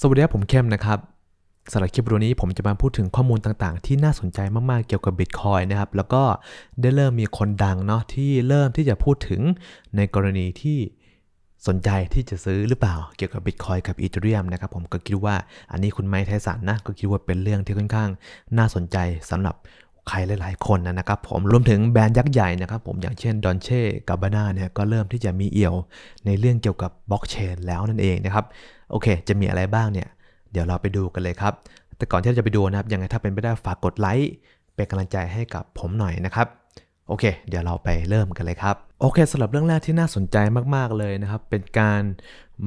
สวัสดีครับผมเข้มนะครับสำหรับคลิปวิดีโอนี้ผมจะมาพูดถึงข้อมูลต่างๆ ที่น่าสนใจมากๆเกี่ยวกับ Bitcoin นะครับ แล้วก็ได้เริ่มมีคนดังเนาะที่เริ่มที่จะพูดถึงในกรณีที่สนใจที่จะซื้อหรือเปล่าเกี่ยวกับ Bitcoin กับ Ethereum นะครับผมก็คิดว่าอันนี้คุณไมค์ไทสันนะก็คิดว่าเป็นเรื่องที่ค่อนข้างน่าสนใจสำหรับ ใครหลาย ๆ คนนะครับผมรวมถึงแบรนด์ยักษ์ใหญ่นะครับผมอย่างเช่นดอนเช่กับบานาเนี่ยก็เริ่มที่จะมีเอี่ยวในเรื่องเกี่ยวกับบล็อกเชนแล้วนั่นเองนะครับโอเค จะมีอะไรบ้างเนี่ยเดี๋ยวเราไปดูกันเลยครับ แต่ก่อนที่เราจะไปดูนะครับยังไงถ้าเป็นไปได้ฝากกดไลค์เป็นกำลังใจให้กับผมหน่อยนะครับโอเค เดี๋ยวเราไปเริ่มกันเลยครับ โอเคสำหรับเรื่องแรกที่น่าสนใจมาก ๆ เลยนะครับ เป็นการ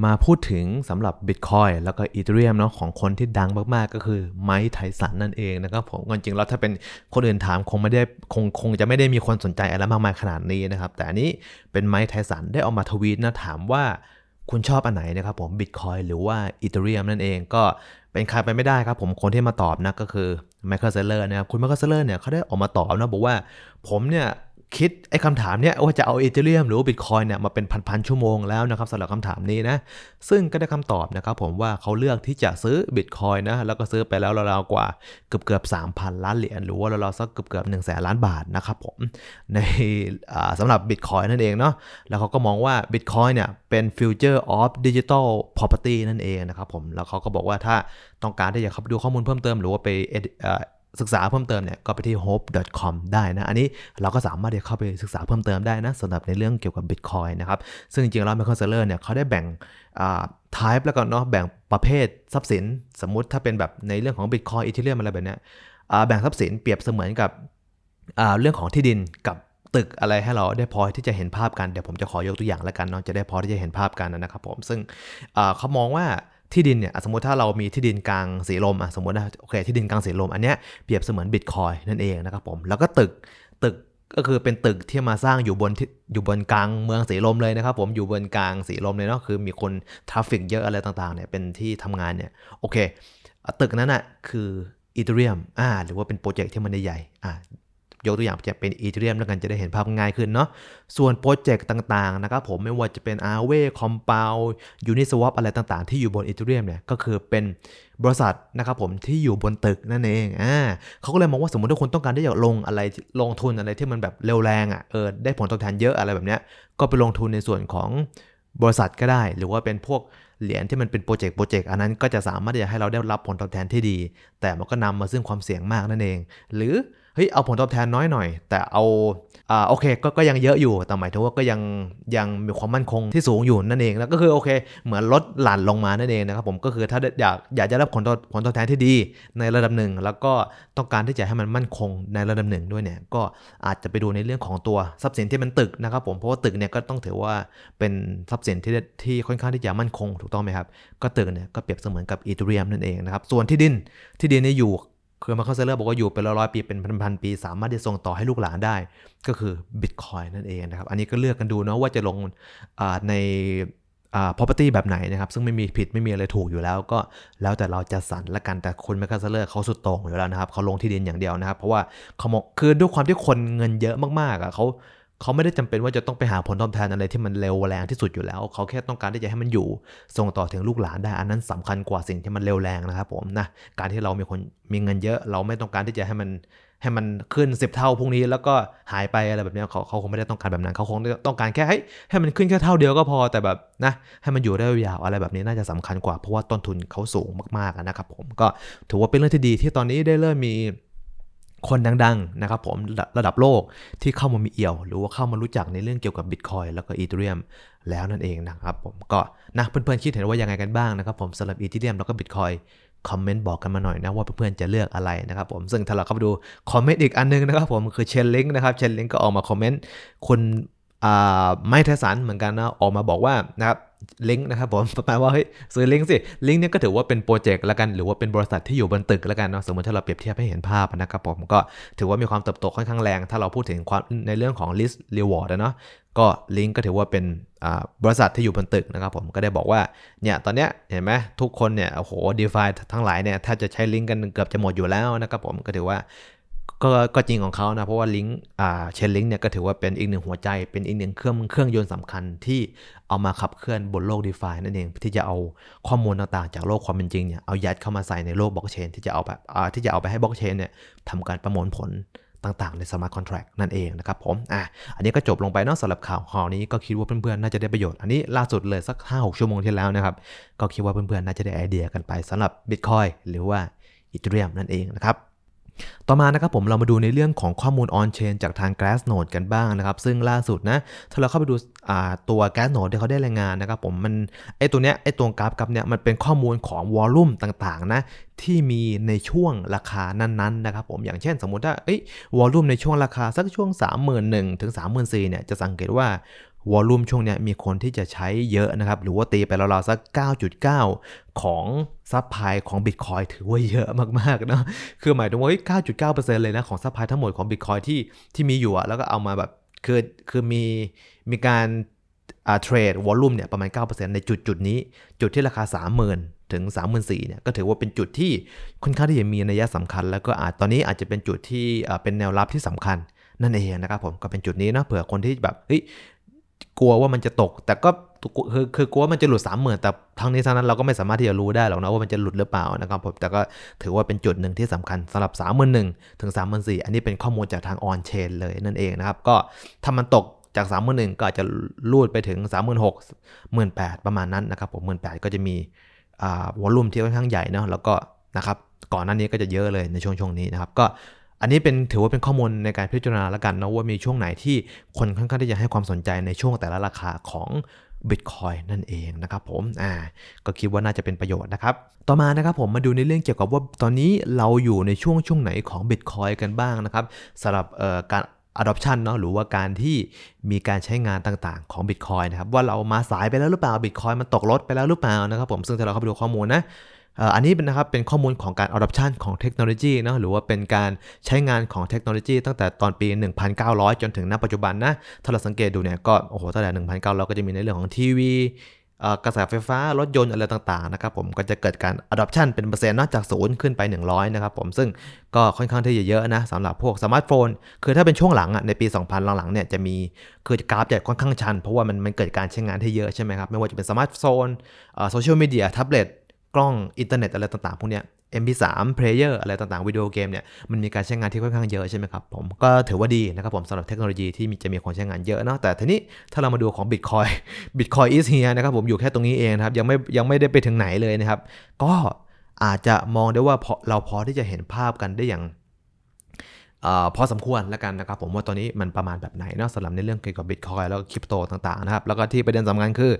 มาพูดถึงสำหรับ Bitcoin แล้วก็ Ethereum เนาะของคนที่ดังมากๆ ก็คือไมค์ไทสันนั่นเองนะครับผมจริงๆแล้วถ้าเป็นคนอื่นถามคงไม่ได้คงคงจะไม่ได้มีคนสนใจอะไรมากมายขนาดนี้นะครับ แต่อันนี้เป็นไมค์ไทสันได้ออกมาทวีตนะถามว่าคุณชอบอันไหนนะครับผม Bitcoin หรือว่า Ethereum นั่นเองก็เป็นใครไปไม่ได้ครับผมคนที่มาตอบนะก็คือ Michael Saylor นะครับคุณ Michael Saylor เนี่ยเขาได้ออกมาตอบนะบอกว่าผมเนี่ย คิดไอ้คำถามเนี่ยว่าจะเอา Ethereum หรือว่า Bitcoin เนี่ยมาเป็นพันๆชั่วโมงแล้วนะครับสำหรับคำถามนี้นะ ซึ่งก็ได้คำตอบนะครับผมว่าเขาเลือกที่จะซื้อ Bitcoin นะแล้วก็ซื้อไปแล้วราวๆกว่าเกือบเกือบ3,000ล้านเหรียญหรือว่าราวๆสักเกือบเกือบ1 0 0 0 0ล้านบาทนะครับผมในสำหรับ Bitcoin นั่นเองเนาะแล้วเขาก็มองว่า Bitcoin เนี่ยเป็น future of digital property นั่นเองนะครับผมแล้วเขาก็บอกว่าถ้าต้องการที่จะเข้าไปดูข้อมูลเพิ่มเติมหรือว่าไป ศึกษาเพิ่มเติมเนี่ยก็ไปที่ hope.com ได้นะอันนี้เราก็สามารถที่เข้าไปศึกษาเพิ่มเติมได้นะสำหรับในเรื่องเกี่ยวกับ Bitcoin นะครับ ซึ่งจริงๆแล้ว Michael Saylor เนี่ยเขาได้แบ่ง type แล้วก็เนาะแบ่งประเภททรัพย์สิน สมมุติถ้าเป็นแบบในเรื่องของ Bitcoin Ethereum อะไรแบบเนี้ยแบ่งทรัพย์สินเปรียบเสมือนกับเรื่องของที่ดินกับตึกอะไรให้เราได้พอที่จะเห็นภาพกันเดี๋ยวผมจะขอยกตัวอย่างแล้วกันเนาะจะได้พอที่จะเห็นภาพกันนะครับผมซึ่งเขามองว่า ที่ดินเนี่ยสมมติถ้าเรามีที่ดินกลางสีลมอะสมมตินะโอเคที่ดินกลางสีลมอันเนี้ยเปรียบเสมือนบิตคอยนั่นเองนะครับผมแล้วก็ตึกตึกก็คือเป็นตึกที่มาสร้างอยู่บนที่อยู่บนกลางเมืองสีลมเลยนะครับผมอยู่บนกลางสีลมเลยเนาะคือมีคนทราฟฟิกเยอะอะไรต่างๆเนี่ยเป็นที่ทำงานเนี่ยโอเคตึกนั้นอะคืออีเทเรียมอ่าหรือว่าเป็นโปรเจกต์ที่มันใหญ่อ่า ยกตัวอย่างจะเป็นอีเทเรียมแล้วกันจะได้เห็นภาพง่ายขึ้นเนาะส่วนโปรเจกต์ต่างๆนะครับผมไม่ว่าจะเป็น a r w a y Compound Uniswap อะไรต่างๆ ที่อยู่บนอีเทเรียมเนี่ยก็คือเป็นบริษัทนะครับผมที่อยู่บนตึกนั่นเองอ่าเขาก็เลยมองว่าสมมติถ้าคุณต้องการที่จะลงอะไรลงทุนอะไรที่มันแบบเร็วแรงอะเออได้ผลตอบแทนเยอะอะไรแบบเนี้ยก็ไปลงทุนในส่วนของบริษัทก็ได้ หรือว่าเป็นพวกเหรียญที่มันเป็นโปรเจกต์โปรเจกต์อันนั้นก็จะสามารถที่จะให้เราได้รับผลตอบแทนที่ดี แต่มันก็นำมาซึ่งความเสี่ยงมากนั่นเอง หรือ เฮ้ยเอาผลตอบแทนน้อยหน่อย แต่เอาอ่าโอเคก็ก็ยังเยอะอยู่แต่หมายถึงว่าก็ยังยังมีความมั่นคงที่สูงอยู่นั่นเองแล้วก็คือโอเค เหมือนลดหลั่นลงมานั่นเองนะครับผมก็คือถ้าอยากอยากจะรับผลตอบผลตอบแทนที่ดีในระดับหนึ่ง แล้วก็ต้องการที่จะให้มันมั่นคงในระดับหนึ่งด้วยเนี่ยก็อาจจะไปดูในเรื่องของตัวทรัพย์สินที่มันตึกนะครับผมเพราะว่าตึกเนี่ยก็ต้องถือว่าเป็นทรัพย์สินที่ที่ค่อนข้างที่จะมั่นคงถูกต้องไหมครับก็ตึกเนี่ยก็เปรียบเสมือนกับอีเทเรียมนั่นเองนะครับส่วนที่ดินที่ดินนี่อยู่ คือมาคาเซเลอร์บอกว่าอยู่เป็นร้อยปีเป็นพันๆปี สามารถจะส่งต่อให้ลูกหลานได้ ก็คือบิตคอยนั่นเองนะครับ อันนี้ก็เลือกกันดูเนาะว่าจะลงใน property แบบไหนนะครับ ซึ่งไม่มีผิดไม่มีอะไรถูกอยู่แล้วก็แล้วแต่เราจะสั่นละกันแต่คุณแมคคาเซเลอร์เขาสุดโต่งอยู่แล้วนะครับเขาลงที่ดินอย่างเดียวนะครับ เพราะว่าเขาคือด้วยความที่คนเงินเยอะมากๆอะเขา เขาไม่ได้จำเป็นว่าจะต้องไปหาผลตอบแทนอะไรที่มันเร็วแรงที่สุดอยู่แล้ว เขาแค่ต้องการที่จะให้มันอยู่ ส่งต่อถึงลูกหลานได้ อันนั้นสำคัญกว่าสิ่งที่มันเร็วแรงนะครับผมนะ การที่เรามีคนมีเงินเยอะ เราไม่ต้องการที่จะให้มันให้มันขึ้น 10 เท่าพรุ่งนี้แล้วก็หายไปอะไรแบบนี้เขาเขาคงไม่ได้ต้องการแบบนั้น เขาคงต้องการแค่ให้ให้มันขึ้นแค่เท่าเดียวก็พอแต่แบบนะให้มันอยู่ได้ยาวอะไรแบบนี้น่าจะสำคัญกว่าเพราะว่าต้นทุนเขาสูงมากๆนะครับผมก็ถือว่าเป็นเรื่องที่ดีที่ตอนนี้ได้เริ่มมี คนดังๆนะครับผมระดับโลกที่เข้ามามีเอี่ยว หรือว่าเข้ามารู้จักในเรื่องเกี่ยวกับ Bitcoin แล้วก็ Ethereum แล้วนั่นเองนะครับผมก็นะเพื่อนๆคิดเห็นว่ายังไงกันบ้างนะครับผมสำหรับ Ethereum แล้วก็ Bitcoin คอมเมนต์บอกกันมาหน่อยนะว่าเพื่อนๆจะเลือกอะไรนะครับผมซึ่งถ้าเราเข้าไปดูคอมเมนต์อีกอันนึงนะครับผมคือเชนลิงนะครับเชนลิงก็ออกมาคอมเมนต์คุณไม่เทสันเหมือนกันนะออกมาบอกว่านะครับ ลิงก์นะครับผมประมาณว่าเฮ้ยซื้อลิงก์สิลิงก์เนี้ก็ถือว่าเป็นโปรเจกต์ล้วกัน หรือว่าเป็นบริษัทที่อยู่บนตึกล้วกันเนาะสมมติถ้าเราเปรียบเทียบให้เห็นภาพนะครับผมก็ถือว่ามีความเติบโตค่อนข้างแรง ถ้าเราพูดถึงความในเรื่องของ list reward นะเนาะก็ลิงก์ก็ถือว่าเป็นบริษัทที่อยู่บนตึกนะครับผมก็ได้บอกว่าเนี่ยตอนเนี้ยเห็นไหมทุกคนเนี่ยโอ้โหดีฟาทั้งหลายเนี่ยถ้าจะใช้ลิงก์กันเกือบจะหมดอยู่แล้วนะครับผมก็ถือว่า ก็ก็จริงของเขานะ เพราะว่าลิงก์อ่าเชนลิงก์เนี่ยก็ถือว่าเป็นอีกหนึ่งหัวใจ เป็นอีกหนึ่งเครื่องเครื่องยนต์สำคัญที่เอามาขับเคลื่อนบนโลก d e f านั่นเองที่จะเอาข้อมูลต่างๆ จากโลกความเป็นจริงเนี่ยเอายัดเข้ามาใส่ในโลกบล็อกเชนที่จะเอาแบบอ่าที่จะเอาไปให้บล็อกเชนเนี่ยทำการประมวลผลต่างๆ ในสมาร์ทคอนแท็กนั่นเองนะครับผม อะ อันนี้ก็จบลงไปเนอกสำหรับข่าวข่าวนี้ก็คิดว่าเพื่อนๆ น่าจะได้ประโยชน์ อันนี้ล่าสุดเลยสัก 5-6 ชั่วโมงที่แล้วนะครับ ก็คิดว่าเพื่อนๆ น่าจะได้ไอเดียกันไปสำหรับ Bitcoin หรือว่าอีเทเรียมนั่นเองนะครับ ต่อมานะครับผมเรามาดูในเรื่องของข้อมูล on chain จากทาง Glassnode กันบ้างนะครับ ซึ่งล่าสุดนะถ้าเราเข้าไปดูตัว Glassnode ที่เขาได้รายงานนะครับผมมันไอตัวเนี้ยไอตัวกราฟกับเนี้ยมันเป็นข้อมูลของวอลลุ่มต่างๆนะที่มีในช่วงราคานั้นๆนะครับผมอย่างเช่นสมมุติถ้าเอ้ยวอลลุ่มในช่วงราคาสักช่วง 31,000ถึง 34,000เนี่ยจะสังเกตว่า วอลลุ่มช่วงนี้มีคนที่จะใช้เยอะนะครับ หรือว่าตีไปราวๆสัก 9.9 ของซัพพลายของ Bitcoin ถือว่าเยอะมากๆนะคือหมายถึงว่า 9.9%เลยนะของซัพพลายทั้งหมดของ Bitcoin ที่ที่มีอยู่อะแล้วก็เอามาแบบคือคือมีมีการเทรดวอลลุ่มเนี่ยประมาณ 9%ในจุดจุดนี้ จุดที่ราคา 30,000 ถึง 34,000เนี่ยก็ถือว่าเป็นจุดที่ค่อนข้างที่จะมีนัยสำคัญ แล้วก็อาจตอนนี้อาจจะเป็นจุดที่เป็นแนวรับที่สำคัญนั่นเองนะครับผมก็เป็นจุดนี้นะเผื่อคนที่แบบเฮ้ย กลัวว่ามันจะตก แต่ก็คือคือกลัวมันจะหลุดสามหมื่นแต่ทั้งนี้ทั้งนั้นเราก็ไม่สามารถที่จะรู้ได้หรอกนะว่ามันจะหลุดหรือเปล่านะครับผมแต่ก็ถือว่าเป็นจุดหนึ่งที่สำคัญสำหรับ3 1 0 0 0ถึง3 4 0 0 0อันนี้เป็นข้อมูลจากทางออนเชนเลยนั่นเองนะครับก็ถ้ามันตกจาก3 1 0 0 0ก็อาจจะลูดไปถึง3 6 0 0 0 18,000ประมาณนั้นนะครับผม18,000ก็จะมีอ่าวอลลุ่มที่ค่อนข้างใหญ่เนาะแล้วก็นะครับก่อนหน้านี้ก็จะเยอะเลยในช่วงช่วงนี้นะครับก็ อันนี้เป็นถือว่าเป็นข้อมูลในการพิจารณาล้วกันนะว่ามีช่วงไหนที่คนค่อนข้างที่จะให้ความสนใจในช่วงแต่ละราคาของ Bitcoin นั่นเองนะครับผม อ่า ก็คิดว่าน่าจะเป็นประโยชน์นะครับ ต่อมานะครับผมมาดูในเรื่องเกี่ยวกับว่าตอนนี้เราอยู่ในช่วงช่วงไหนของ Bitcoin กันบ้างนะครับสำหรับการ adoption เนาะหรือว่าการที่มีการใช้งานต่างๆของ Bitcoin นะครับว่าเรามาสายไปแล้วหรือเปล่า Bitcoin มันตกรถไปแล้วหรือเปล่านะครับผมซึ่งถ้าเราเข้าไปดูข้อมูลนะ อันนี้เป็นนะครับเป็นข้อมูลของการ adoption ของเทคโนโลยีนะหรือว่าเป็นการใช้งานของเทคโนโลยีตั้งแต่ตอนปี 1,900 จนถึงณปัจจุบันนะถ้าเราสังเกตดูเนี่ยก็โอ้โหตั้งแต่ 1,900 ก็จะมีในเรื่องของทีวีกระแสไฟฟ้า รถยนต์อะไรต่างๆนะครับผมก็จะเกิดการ adoption เป็นเปอร์เซ็นต์นอกจากศูนย์ขึ้นไป 100 นะครับผมซึ่งก็ค่อนข้างที่จะเยอะนะสำหรับพวกสมาร์ทโฟน คือถ้าเป็นช่วงหลังอะในปี 2000 หลังๆเนี่ยจะมีคือกราฟจะค่อนข้างชัน เพราะว่ามันมันเกิดการใช้งานที่เยอะใช่ไหมครับไม่ว่าจะเป็นสมาร์ทโฟนโซเชียลมีเดียแท็บเล็ต กล้องอินเทอร์เน็ตอะไรต่างๆ พวกเนี้ย MP3 player อะไรต่างๆ วิดีโอเกมเนี่ย มันมีการใช้งานที่ค่อนข้างเยอะใช่ไหมครับผม ก็ถือว่าดีนะครับผมสำหรับเทคโนโลยีที่จะมีคนใช้งานเยอะเนาะ แต่ทีนี้ถ้าเรามาดูของ Bitcoin Bitcoin is here นะครับผมอยู่แค่ตรงนี้เองนะครับ ยังไม่ยังไม่ได้ไปถึงไหนเลยนะครับ ก็อาจจะมองได้ว่าเราพอที่จะเห็นภาพกันได้อย่างอพอสมควรแล้วกันนะครับผมว่าตอนนี้มันประมาณแบบไหนเนาะสำหรับในเรื่องเกี่ยวกับบิตคอยแล้วก็คริปโตต่างๆนะครับ แล้วก็ที่ประเด็นสำคัญคือ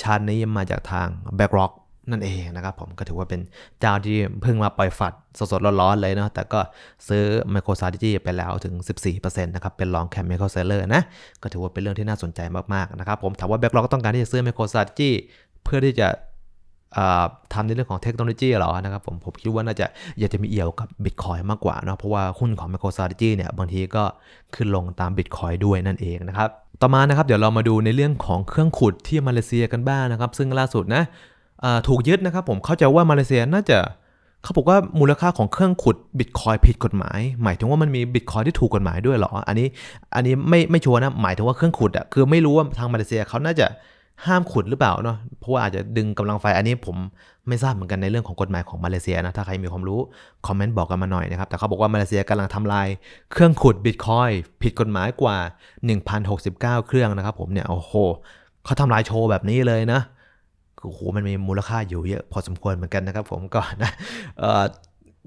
ชาร์ตนี้มาจากทาง BlackRock นั่นเองนะครับผมก็ถือว่าเป็นเจ้าที่เพิ่งมาปล่อยฝัดสดๆร้อนๆเลยเนาะแต่ก็ซื้อ MicroStrategy ไปแล้วถึง 14%นะครับเป็นรองแคม Micro Seller นะก็ถือว่าเป็นเรื่องที่น่าสนใจมากๆนะครับผมถามว่า Backlog ต้องการที่จะซื้อ MicroStrategy เพื่อที่จะทำในเรื่องของเทคโนโลยีหรอนะครับผมผมคิดว่าน่าจะอยากจะมีเอี่ยวกับ Bitcoin มากกว่าเนาะเพราะว่าหุ้นของ MicroStrategy เนี่ยบางทีก็ขึ้นลงตาม Bitcoin ด้วยนั่นเองนะครับ ต่อมานะครับเดี๋ยวเรามาดูในเรื่องของเครื่องขุดที่มาเลเซียกันบ้างนะครับ ซึ่งล่าสุดนะ ถูกยึดนะครับผมเข้าใจว่ามาเลเซียน่าจะเขาบอกว่ามูลค่าของเครื่องขุดบิตคอยผิดกฎหมาย หมายถึงว่ามันมีบิตคอยที่ถูกกฎหมายด้วยเหรอ อันนี้อันนี้ไม่ไม่ชัวร์นะ หมายถึงว่าเครื่องขุดอะคือไม่รู้ว่าทางมาเลเซียเขาน่าจะห้ามขุดหรือเปล่าเนาะ เพราะว่าอาจจะดึงกำลังไฟ อันนี้ผมไม่ทราบเหมือนกันในเรื่องของกฎหมายของมาเลเซียนะ ถ้าใครมีความรู้คอมเมนต์บอกกันมาหน่อยนะครับ แต่เขาบอกว่ามาเลเซียกำลังทำลายเครื่องขุดบิตคอยผิดกฎหมายกว่า 1,069 เครื่องนะครับผมเนี่ย โอ้โหเขาทำลายโชว์แบบนี้เลยนะ โอ้โหมันมีมูลค่าอยู่เยอะพอสมควรเหมือนกันนะครับผมก็นะ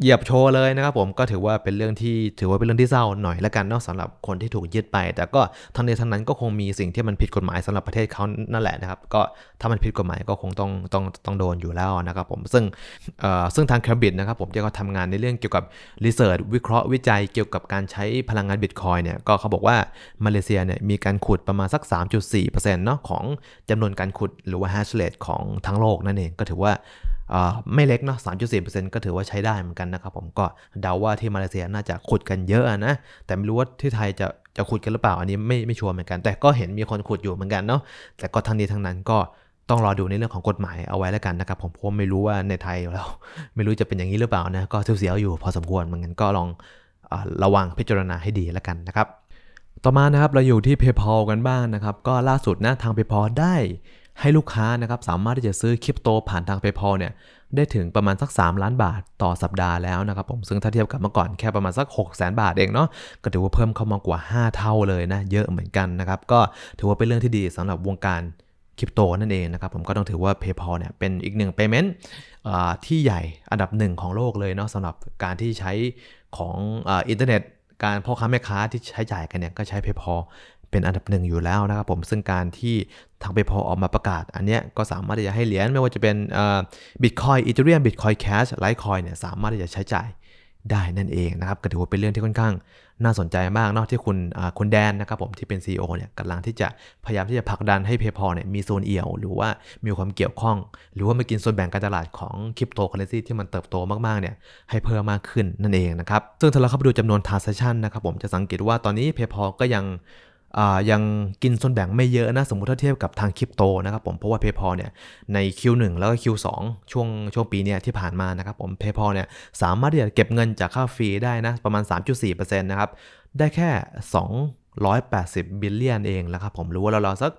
เหยียบโชว์เลยนะครับผมก็ถือว่าเป็นเรื่องที่ถือว่าเป็นเรื่องที่เศร้าหน่อยละกันนอกสำหรับคนที่ถูกยึดไป แต่ก็ทั้งนี้ทั้งนั้นก็คงมีสิ่งที่มันผิดกฎหมายสำหรับประเทศเขานั่นแหละนะครับก็ถ้ามันผิดกฎหมายก็คงต้องต้องต้องโดนอยู่แล้วนะครับผมซึ่งซึ่งทางแคบิตนะครับผมที่เขาทำงานในเรื่องเกี่ยวกับรีเสิร์ชวิเคราะห์วิจัยเกี่ยวกับการใช้พลังงานบิตคอยเนี่ยก็เขาบอกว่ามาเลเซียเนี่ยมีการขุดประมาณสัก 3.4%เนาะของจำนวนการขุดหรือว่า hash rate ของทั้งโลกนั่นเองก็ถือว่า ไม่เล็กเนาะ 3.4%ก็ถือว่าใช้ได้เหมือนกันนะครับผมก็เดาว่าที่มาเลเซียน่าจะขุดกันเยอะนะ แต่ไม่รู้ว่าที่ไทยจะจะขุดกันหรือเปล่า อันนี้ไม่ไม่ชัวร์เหมือนกัน แต่ก็เห็นมีคนขุดอยู่เหมือนกันเนาะ แต่ก็ทั้งนี้ทั้งนั้นก็ต้องรอดูในเรื่องของกฎหมายเอาไว้แล้วกันนะครับผมเพราะไม่รู้ว่าในไทยเรา ไม่รู้จะเป็นอย่างนี้หรือเปล่านะก็เสียวๆอยู่พอสมควรเหมือนกันก็ลองอระวังพิจารณาให้ดีแล้วกันนะครับ ต่อมานะครับเราอยู่ที่ PayPal กันบ้างนะครับ ก็ล่าสุดนะทาง PayPal ได้ ให้ลูกค้านะครับสามารถที่จะซื้อคริปโตผ่านทาง PayPal เนี่ยได้ถึงประมาณสัก 3 ล้านบาทต่อสัปดาห์แล้วนะครับผมซึ่งถ้าเทียบกับเมื่อก่อนแค่ประมาณสัก 6 0 0 0 0 0บาทเองเนาะก็ถือว่าเพิ่มเข้ามากว่า 5 เท่าเลยนะเยอะเหมือนกันนะครับก็ถือว่าเป็นเรื่องที่ดีสำหรับวงการคริปโตนั่นเองนะครับผมก็ต้องถือว่า PayPal เนี่ยเป็นอีกหนึ่ง payment อ่าที่ใหญ่อันดับหนึ่งของโลกเลยเนาะสำหรับการที่ใช้ของอาอินเทอร์เน็ตการพ่อค้าแม่ค้าที่ใช้จ่ายกันเนี่ยก็ใช้ PayPal เป็นอันดับหนึ่งอยู่แล้วนะครับผมซึ่งการที่ทาง PayPal ออกมาประกาศ อันเนี้ยก็สามารถที่จะให้เหรียญไม่ว่าจะเป็นบิตคอยอีเทเรียมบิตคอยแคชไลท์คอยเนี่ยสามารถที่จะใช้จ่ายได้นั่นเองนะครับก็ถือว่าเป็นเรื่องที่ค่อนข้างน่าสนใจมากเนาะที่คุณคุณแดนนะครับผมที่เป็น CEO เนี่ยกำลังที่จะพยายามที่จะผลักดันให้ PayPal เนี่ยมีโซนเอี่ยว หรือว่ามีความเกี่ยวข้อง หรือว่ามากินส่วนแบ่งการตลาดของคริปโตเคอเรนซีที่มันเติบโตมากๆเนี่ยให้เพิ่มมากขึ้นนั่นเองนะครับ ซึ่งถ้าเราเข้าไปดูจำนวน transaction นะครับผมจะสังเกตว่าตอนนี้ PayPal ก็ยัง ยังกินส่วนแบ่งไม่เยอะนะ สมมุติถ้าเทียบกับทางคริปโตนะครับผมเพราะว่า PayPal เนี่ยใน Q1 แล้วก็ Q2 ช่วงช่วงปีเนี้ยที่ผ่านมานะครับผม PayPal เนี่ยสามารถที่จะเก็บเงินจากค่าฟรีได้นะประมาณ 3.4%นะครับได้แค่ 280 บิลเลียนเองแล้วครับผมรือว่าเราๆสัก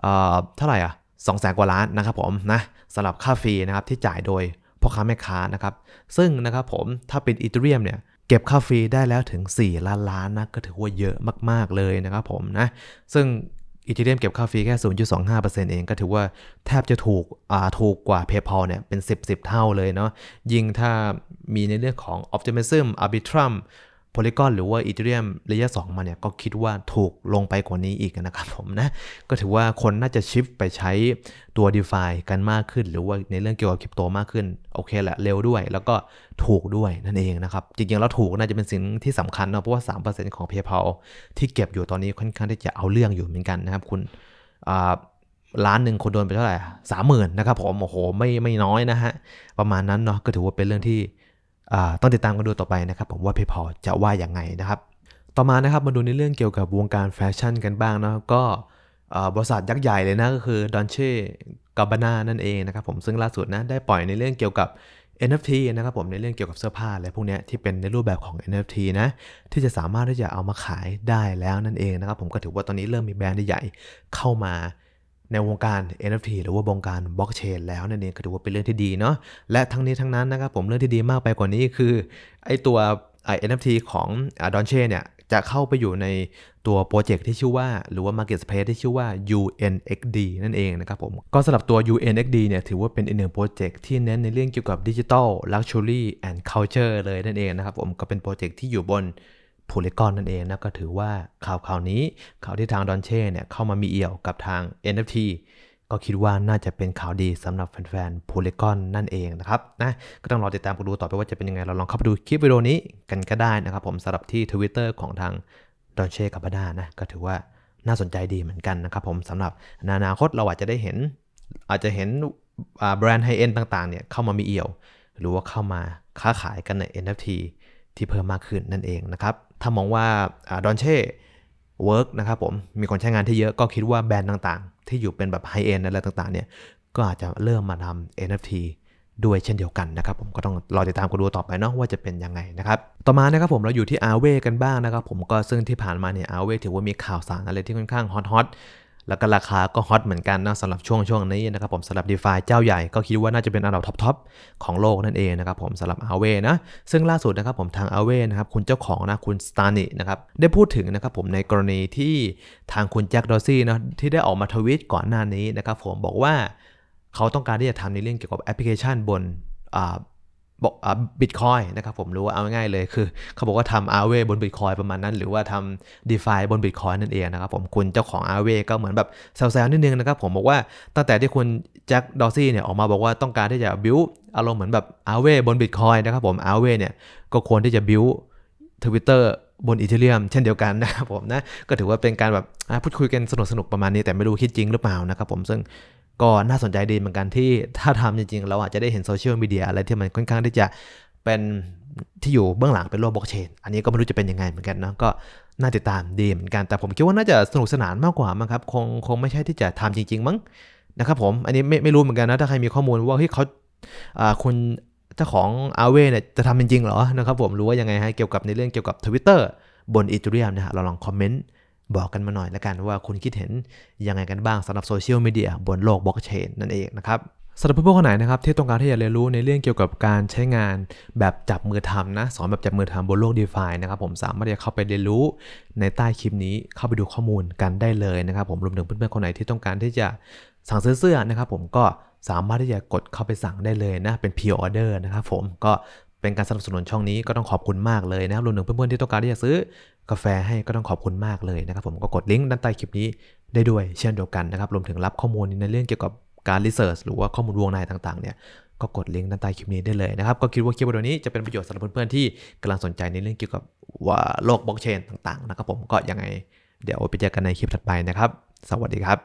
เอ่อเท่าไหร่อะ2แสนกว่าล้านนะครับผมนะสำหรับค่าฟรีนะครับที่จ่ายโดยพ่อค้าแม่ค้านะครับซึ่งนะครับผมถ้าเป็นอีเทเรียมเนี่ย เก็บค่าฟรีได้แล้วถึง 4 ล้านล้านนะก็ถือว่าเยอะมาก ๆ เลยนะครับผมนะ ซึ่งอีเทเรียมเก็บค่าฟรีแค่ 0.25%เอง ก็ถือว่าแทบจะถูกอ่าถูกกว่า PayPal เนี่ยเป็น 10 10 เท่าเลยเนาะยิ่งถ้ามีในเรื่องของ Optimism Arbitrum Polygon หรือว่า Ethereum Layer 2มาเนี่ยก็คิดว่าถูกลงไปกว่านี้อีกนะครับผมนะ ก็ถือว่าคนน่าจะชิฟไปใช้ตัว DeFi กันมากขึ้น หรือว่าในเรื่องเกี่ยวกับคริปโตมากขึ้น โอเคแหละเร็วด้วย แล้วก็ถูกด้วยนั่นเองนะครับ จริงๆแล้วถูกน่าจะเป็นสิ่งที่สำคัญเนาะเพราะว่า 3%ของ PayPal ที่เก็บอยู่ตอนนี้ค่อนข้างที่จะเอาเรื่องอยู่เหมือนกันนะครับ คุณอ่าล้านหนึ่งคนโดนไปเท่าไหร่สามหมื่นนะครับผมโอ้โหไม่ไม่น้อยนะฮะประมาณนั้นเนาะก็ถือว่าเป็นเรื่องที่ ต้องติดตามกันดูต่อไปนะครับ ผมว่า PayPal จะว่าอย่างไงนะครับ ต่อมานะครับมาดูในเรื่องเกี่ยวกับวงการแฟชั่นกันบ้างนะก็อ่าบริษัทยักษ์ใหญ่เลยนะก็คือ Dolce Gabbana นั่นเองนะครับผมซึ่งล่าสุดนะได้ปล่อยในเรื่องเกี่ยวกับ NFT นะครับผมในเรื่องเกี่ยวกับเสื้อผ้าอะไรพวกนี้ที่เป็นในรูปแบบของ NFT นะที่จะสามารถที่จะเอามาขายได้แล้วนั่นเองนะครับผมก็ถือว่าตอนนี้เริ่มมีแบรนด์ใหญ่เข้ามา ในวงการ NFT หรือว่าวงการบล็อกเชนแล้วนั่นเองก็ถือว่าเป็นเรื่องที่ดีเนาะและทั้งนี้ทั้งนั้นนะครับผมเรื่องที่ดีมากไปกว่านี้คือไอตัวไอ NFT ของดอนเช่เนี่ยจะเข้าไปอยู่ในตัวโปรเจกต์ที่ชื่อว่า หรือว่า Market Space ที่ชื่อว่า UNXD นั่นเองนะครับผม ก็สำหรับตัว UNXD เนี่ยถือว่าเป็นอีกหนึ่งโปรเจกต์ที่เน้นในเรื่องเกี่ยวกับดิจิทัล Luxury and Culture เลยนั่นเองนะครับผมก็เป็นโปรเจกต์ที่อยู่บน โพลีกอนนั่นเองนะก็ถือว่าข่าวข่าวนี้ข่าวที่ทางดอนเช่เนี่ยเข้ามามีเอี่ยวกับทาง NFT ก็คิดว่าน่าจะเป็นข่าวดีสำหรับแฟนๆโพลีกอนนั่นเองนะครับนะก็ต้องรอติดตามกันดูต่อไปว่าจะเป็นยังไง เราลองเข้าไปดูคลิปวิดีโอนี้กันก็ได้นะครับผมสำหรับที่ Twitter ของทางดอนเช่กับบาดานะก็ถือว่าน่าสนใจดีเหมือนกันนะครับผมสำหรับในอนาคตเราอาจจะได้เห็น อาจจะเห็นแบรนด์ไฮเอ็นต่างๆเนี่ยเข้ามามีเอี่ยว หรือว่าเข้ามาค้าขายกันใน NFT ที่เพิ่มมากขึ้นนั่นเองนะครับ ถ้ามองว่าดอนเช่เวิร์กนะครับผมมีคนใช้งานที่เยอะก็คิดว่าแบรนด์ต่างๆ ที่อยู่เป็นแบบไฮเอ็นอะไรต่างๆเนี่ยก็อาจจะเริ่มมาทำ NFT ด้วยเช่นเดียวกันนะครับผมก็ต้องรอติดตามกันดูต่อไปเนาะว่าจะเป็นยังไงนะครับต่อมานะครับผมเราอยู่ที่อาเวกันบ้างนะครับผมก็ซึ่งที่ผ่านมาเนี่ยอาเวถือว่ามีข่าวสารอะไรที่ค่อนข้างฮอตฮอต แล้วก็ราคาก็ฮอตเหมือนกันนะสำหรับช่วงช่วงนี้นะครับผมสำหรับ d e f าเจ้าใหญ่ก็คิดว่าน่าจะเป็นอันดับท็อปๆของโลกนั่นเองนะครับผมสำหรับอาเวนะซึ่งล่าสุดนะครับผมทางอาเวนะครับคุณเจ้าของนะคุณสตานินะครับได้พูดถึงนะครับผมในกรณีที่ทางคุณแจ็คดอร์ซี่นะที่ได้ออกมาทวีตก่อนหน้านี้นะครับผมบอกว่าเขาต้องการที่จะทำในเรื่องเกี่ยวกับแอปพลิเคชันบนอ่า บอกอ่าบิตคอยนะครับผมรู้ว่าเอาง่ายๆเลยคือ เขาบอกว่าทำอาเวบนบิตคอยประมาณนั้น หรือว่าทำดีฟาบนบิตคอยนั่นเองนะครับผมคุณเจ้าของอาเวก็เหมือนแบบแซวๆนิดนึงนะครับผมบอกว่าตั้งแต่ที่คุณแจ็คดอซี่เนี่ยออกมาบอกว่าต้องการที่จะบิวอารมณ์เหมือนแบบอาเวบนบิตคอยนะครับผมอาเวเนี่ยก็ควรที่จะบิวทวิตเตอร์ บนอีเทเรียมเช่นเดียวกันนะครับผมนะก็ถือว่าเป็นการแบบพูดคุยกันสนุกๆประมาณนี้แต่ไม่รู้คิดจริงหรือเปล่านะครับผมซึ่งก็น่าสนใจดีเหมือนกันที่ถ้าทำจริงๆ เราอาจจะได้เห็นโซเชียลมีเดียอะไรที่มันค่อนข้างที่จะเป็นที่อยู่เบื้องหลังเป็นโลกบล็อกเชน อันนี้ก็ไม่รู้จะเป็นยังไงเหมือนกันเนาะก็น่าติดตามดีเหมือนกัน แต่ผมคิดว่าน่าจะสนุกสนานมากกว่ามั้งครับคงคงไม่ใช่ที่จะทำจริง ๆ มั้งนะครับผมอันนี้ไม่ไม่รู้เหมือนกันนะถ้าใครมีข้อมูลว่าเฮ้ยเขาคุณ จ้าของอาเว่เนี่ยจะทำจริงๆเหรอนะครับผมรู้ว่ายังไงฮะเกี่ยวกับในเรื่องเกี่ยวกับ Twitter บนอีทูเรียมนะฮะเราลองคอมเมนต์บอกกันมาหน่อยละกันว่าคุณคิดเห็นยังไงกันบ้างสำหรับโซเชียลมีเดียบนโลกบล็อกเชนนั่นเองนะครับสำหรับเพื่อนๆคนไหนนะครับที่ต้องการที่จะเรียนรู้ในเรื่องเกี่ยวกับการใช้งานแบบจับมือทำนะสอนแบบจับมือทำบนโลก d e f i นะครับผมสามารถที่จะเข้าไปเรียนรู้ในใต้คลิปนี้เข้าไปดูข้อมูลกันได้เลยนะครับผมรวมถึงเพื่อนๆคนไหนที่ต้องการที่จะสั่งซื้อเสื้อนะครับผมก็ สามารถที่จะกดเข้าไปสั่งได้เลยนะ เป็น pre order นะครับผมก็เป็นการสนับสนุนช่องนี้ก็ต้องขอบคุณมากเลยนะครับรวมถึงเพื่อนๆที่ต้องการที่จะซื้อกาแฟให้ก็ต้องขอบคุณมากเลยนะครับผมก็กดลิงก์ด้านใต้คลิปนี้ได้ด้วยเช่นเดียวกันนะครับรวมถึงรับข้อมูลในเรื่องเกี่ยวกับการรีเสิร์ชหรือว่าข้อมูลวงในต่างๆเนี่ยก็กดลิงก์ด้านใต้คลิปนี้ได้เลยนะครับ ก็คิดว่าคลิปวิดีโอนี้จะเป็นประโยชน์สำหรับเพื่อนๆที่กำลังสนใจในเรื่องเกี่ยวกับว่าโลกบล็อกเชนต่างๆนะครับผมก็ยังไงเดี๋ยวไปเจอกันในคลิปถัดไปนะครับ สวัสดีครับ